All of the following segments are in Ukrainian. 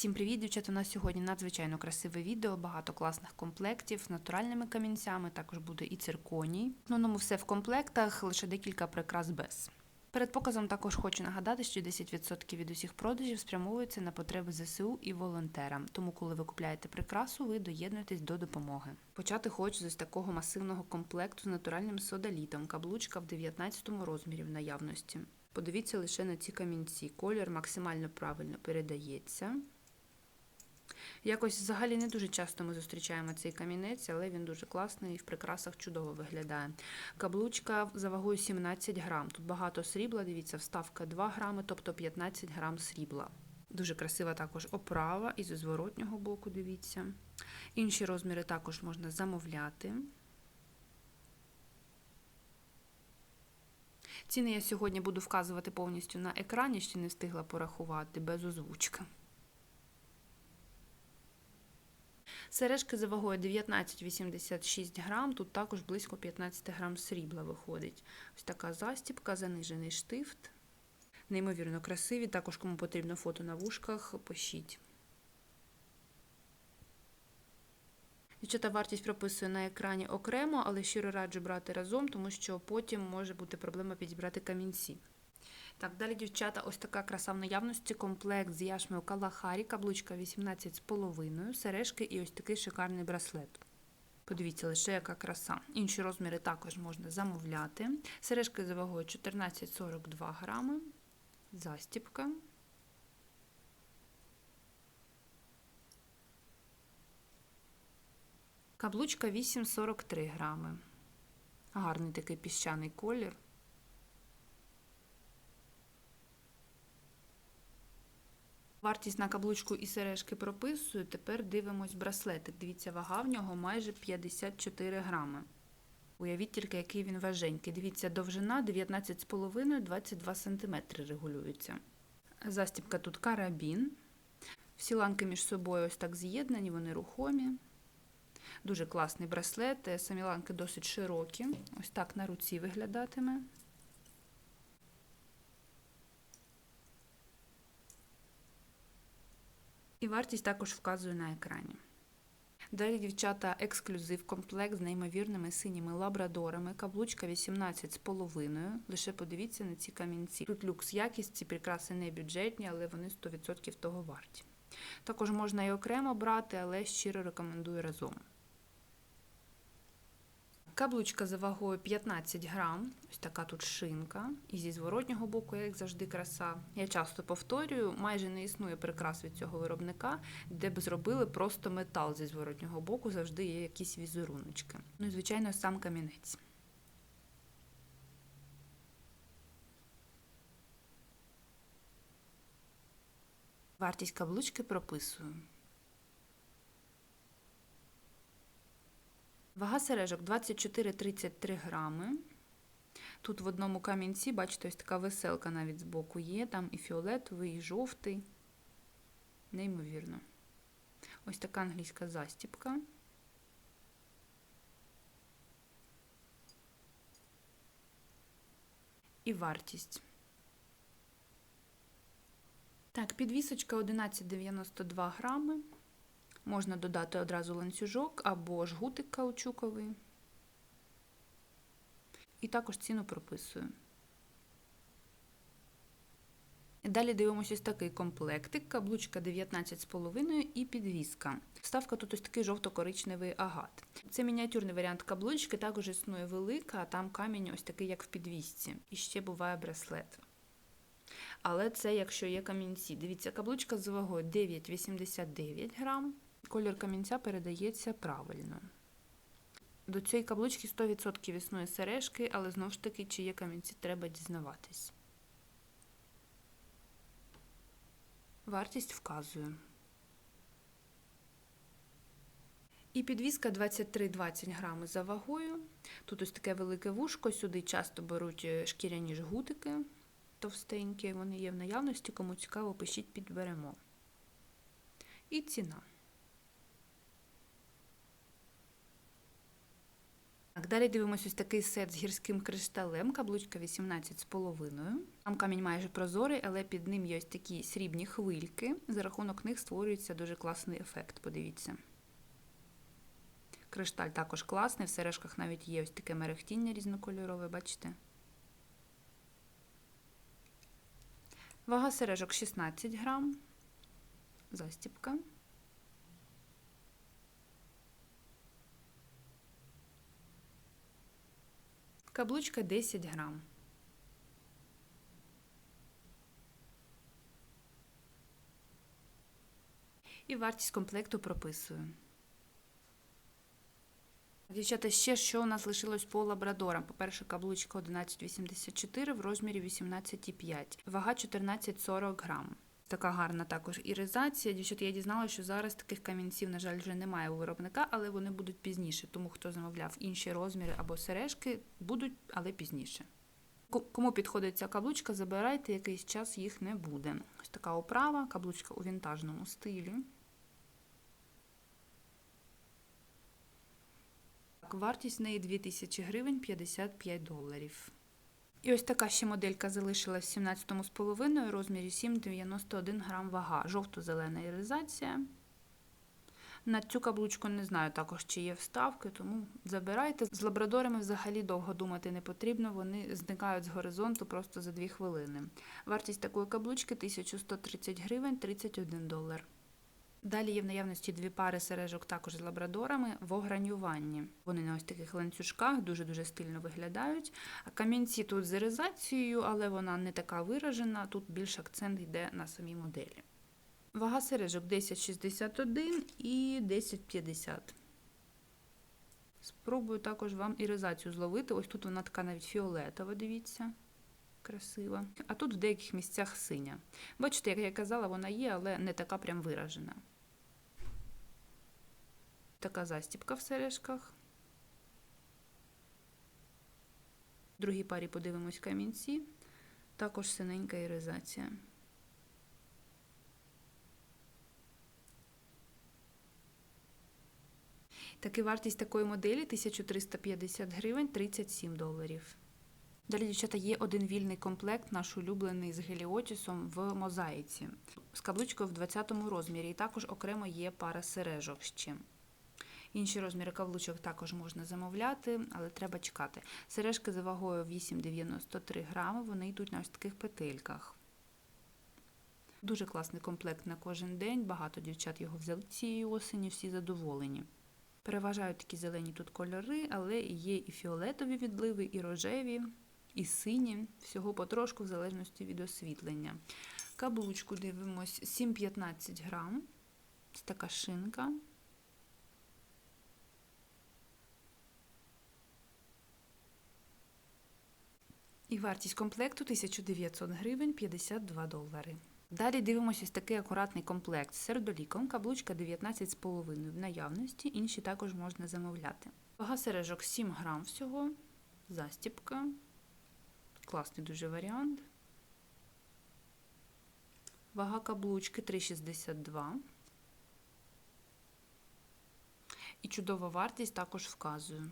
Всім привіт, дівчата! У нас сьогодні надзвичайно красиве відео, багато класних комплектів з натуральними камінцями, також буде і цирконій. В основному все в комплектах, лише декілька прикрас без. Перед показом також хочу нагадати, що 10% від усіх продажів спрямовуються на потреби ЗСУ і волонтерам. Тому, коли ви купляєте прикрасу, ви доєднуєтесь до допомоги. Почати хочу з такого масивного комплекту з натуральним содалітом, каблучка в 19 розмірі в наявності. Подивіться лише на ці камінці. Колір максимально правильно передається. Якось взагалі не дуже часто ми зустрічаємо цей камінець, але він дуже класний і в прикрасах чудово виглядає. Каблучка за вагою 17 грам. Тут багато срібла, дивіться, вставка 2 грами, тобто 15 грам срібла. Дуже красива також оправа і зі зворотнього боку, дивіться. Інші розміри також можна замовляти. Ціни я сьогодні буду вказувати повністю на екрані, ще не встигла порахувати без озвучки. Сережки за вагою 19,86 грам, тут також близько 15 грам срібла виходить. Ось така застіпка, занижений штифт. Неймовірно красиві. Також, кому потрібно фото на вушках, пишіть. Дівчата вартість прописує на екрані окремо, але щиро раджу брати разом, тому що потім може бути проблема підібрати камінці. Так, далі, дівчата, ось така краса в наявності, комплект з яшмою Калахарі, каблучка 18,5, сережки і ось такий шикарний браслет. Подивіться, лише яка краса. Інші розміри також можна замовляти. Сережки за вагою 14,42 грами, застіпка. Каблучка 8,43 грами. Гарний такий піщаний колір. Вартість на каблучку і сережки прописую. Тепер дивимось браслетик. Дивіться, вага в нього майже 54 грами. Уявіть тільки, який він важенький. Дивіться, довжина 19,5-22 см регулюється. Застібка тут карабін. Всі ланки між собою ось так з'єднані, вони рухомі. Дуже класний браслет. Самі ланки досить широкі. Ось так на руці виглядатиме. І вартість також вказую на екрані. Далі, дівчата, ексклюзив комплект з неймовірними синіми лабрадорами, каблучка 18,5. Лише подивіться на ці камінці. Тут люкс якість, ці прикраси не бюджетні, але вони 100% того варті. Також можна і окремо брати, але щиро рекомендую разом. Каблучка за вагою 15 грам, ось така тут шинка. І зі зворотнього боку, як завжди, краса. Я часто повторюю, майже не існує прикрас від цього виробника, де б зробили просто метал зі зворотнього боку, завжди є якісь візеруночки. Ну і, звичайно, сам камінець. Вартість каблучки прописую. Вага сережок 24-33 грами. Тут в одному камінці, бачите, ось така веселка навіть збоку є, там і фіолетовий, і жовтий. Неймовірно. Ось така англійська застіпка. І вартість. Так, підвісочка 11,92 грами. Можна додати одразу ланцюжок або жгутик каучуковий. І також ціну прописую. Далі дивимося ось такий комплектик, каблучка 19,5 і підвіска. Вставка тут ось такий жовто-коричневий агат. Це мініатюрний варіант каблучки, також існує велика, а там камінь ось такий, як в підвісці. І ще буває браслет. Але це якщо є камінці. Дивіться, каблучка з вагою 9,89 грам. Колір камінця передається правильно. До цієї каблучки 100% існує сережки, але знову ж таки, чи є камінці, треба дізнаватись. Вартість вказую. І підвіска 23-20 грами за вагою. Тут ось таке велике вушко, сюди часто беруть шкіряні жгутики товстенькі, вони є в наявності, кому цікаво, пишіть підберемо. І ціна. Так, далі дивимося ось такий сет з гірським кришталем, каблучка 18,5. Там камінь майже прозорий, але під ним є ось такі срібні хвильки. За рахунок них створюється дуже класний ефект. Подивіться. Кришталь також класний, в сережках навіть є ось таке мерехтіння різнокольорове, бачите? Вага сережок 16 грам. Застіпка. Каблучка 10 грам. І вартість комплекту прописую. Дівчата, ще що у нас лишилось по лабрадорам. По-перше, каблучка 11,84 в розмірі 18,5, вага 14,40 грам. Така гарна також іризація. Дівчата, я дізналася, що зараз таких камінців, на жаль, вже немає у виробника, але вони будуть пізніше. Тому хто замовляв інші розміри або сережки, будуть, але пізніше. Кому підходить ця каблучка, забирайте, якийсь час їх не буде. Ось така оправа, каблучка у вінтажному стилі. Вартість неї 2000 гривень 55 доларів. І ось така ще моделька залишилась в 17,5 розмірі 7,91 грам вага. Жовто-зелена іризація. На цю каблучку не знаю також, чи є вставки, тому забирайте. З лабрадорами взагалі довго думати не потрібно, вони зникають з горизонту просто за 2 хвилини. Вартість такої каблучки 1130 гривень 31 долар. Далі є в наявності дві пари сережок також з лабрадорами в огранюванні. Вони на ось таких ланцюжках дуже-дуже стильно виглядають. А камінці тут з іризацією, але вона не така виражена, тут більш акцент йде на самій моделі. Вага сережок 10,61 і 10,50. Спробую також вам іризацію зловити. Ось тут вона така навіть фіолетова, дивіться. Красива. А тут в деяких місцях синя. Бачите, як я казала, вона є, але не така прям виражена. Така застіпка в сережках. В другій парі подивимось камінці. Також синенька іризація. Таки вартість такої моделі 1350 гривень 37 доларів. Далі, дівчата, є один вільний комплект, наш улюблений з геліотісом в мозаїці, з каблучкою в 20 розмірі, і також окремо є пара сережок ще. Інші розміри каблучок також можна замовляти, але треба чекати. Сережки за вагою 8,93 грами, вони йдуть на ось таких петельках. Дуже класний комплект на кожен день, багато дівчат його взяли цієї осені, всі задоволені. Переважають такі зелені тут кольори, але є і фіолетові відливи, і рожеві, і сині, всього потрошку, в залежності від освітлення. Каблучку дивимось 7,15 грам. Це така шинка. І вартість комплекту 1900 гривень 52 долари. Далі дивимося ось такий акуратний комплект з сердоліком, каблучка 19,5 в наявності, інші також можна замовляти. Вага сережок 7 грам всього, застіпка. Класний дуже варіант. Вага каблучки 3,62. І чудова вартість також вказую.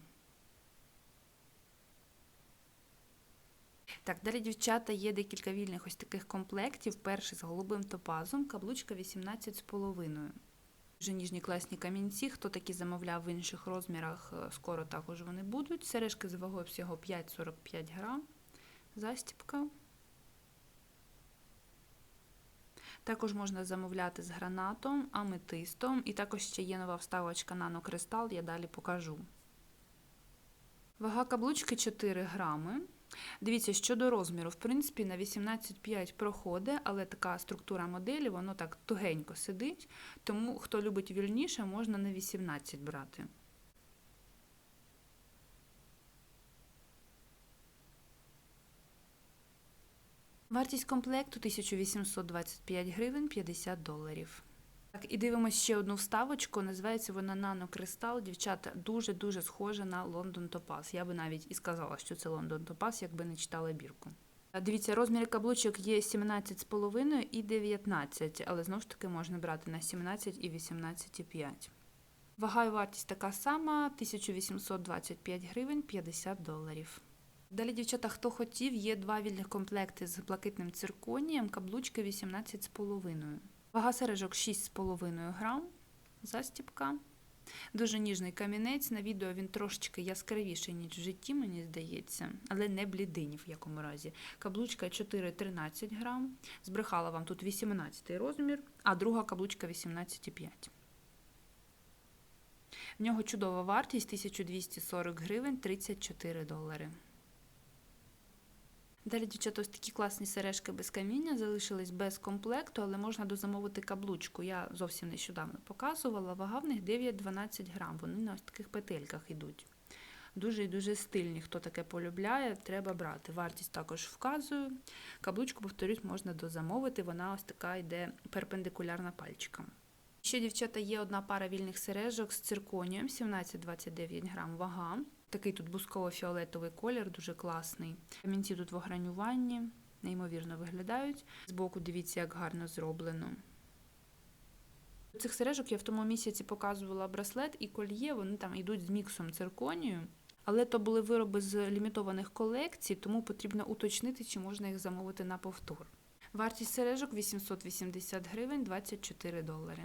Так, далі, дівчата, є декілька вільних ось таких комплектів. Перший з голубим топазом, каблучка 18,5. Вже ніжні класні камінці. Хто такі замовляв в інших розмірах, скоро також вони будуть. Сережки з вагою всього 5,45 грам. Застіпка. Також можна замовляти з гранатом, аметистом. І також ще є нова вставочка нанокристал, я далі покажу. Вага каблучки 4 грами. Дивіться, щодо розміру, в принципі, на 18,5 проходить, але така структура моделі, воно так тугенько сидить, тому хто любить вільніше, можна на 18 брати. Вартість комплекту 1825 гривень 50 доларів. Так, і дивимося ще одну вставочку. Називається вона нанокристал. Дівчата дуже-дуже схожа на Лондон Топаз. Я би навіть і сказала, що це Лондон Топаз, якби не читала бірку. Дивіться, розміри каблучок є 17,5 і 19, але знову ж таки можна брати на 17 і 18,5. Вага і вартість така сама 1825 гривень 50 доларів. Далі, дівчата, хто хотів, є два вільних комплекти з блакитним цирконієм, каблучки 18,5. Вага сережок 6,5 грам, застіпка. Дуже ніжний камінець. На відео він трошечки яскравіший, ніж в житті, мені здається, але не блідий ні в якому разі. Каблучка 4,13 грам. Збрехала вам тут 18 розмір, а друга каблучка 18,5. В нього чудова вартість 1240 гривень 34 долари. Далі, дівчата, ось такі класні сережки без каміння залишились без комплекту, але можна дозамовити каблучку. Я зовсім нещодавно показувала. Вага в них 9-12 грам. Вони на ось таких петельках йдуть. Дуже і дуже стильні. Хто таке полюбляє, треба брати. Вартість також вказую. Каблучку, повторюсь, можна дозамовити. Вона ось така йде перпендикулярна пальчикам. Ще, дівчата, є одна пара вільних сережок з цирконієм, 17-29 грам вага. Такий тут бусково-фіолетовий колір, дуже класний. Камінці тут в огранюванні, неймовірно виглядають. Збоку дивіться, як гарно зроблено. Цих сережок я в тому місяці показувала браслет і кольє, вони там йдуть з міксом цирконію. Але то були вироби з лімітованих колекцій, тому потрібно уточнити, чи можна їх замовити на повтор. Вартість сережок 880 гривень 24 долари.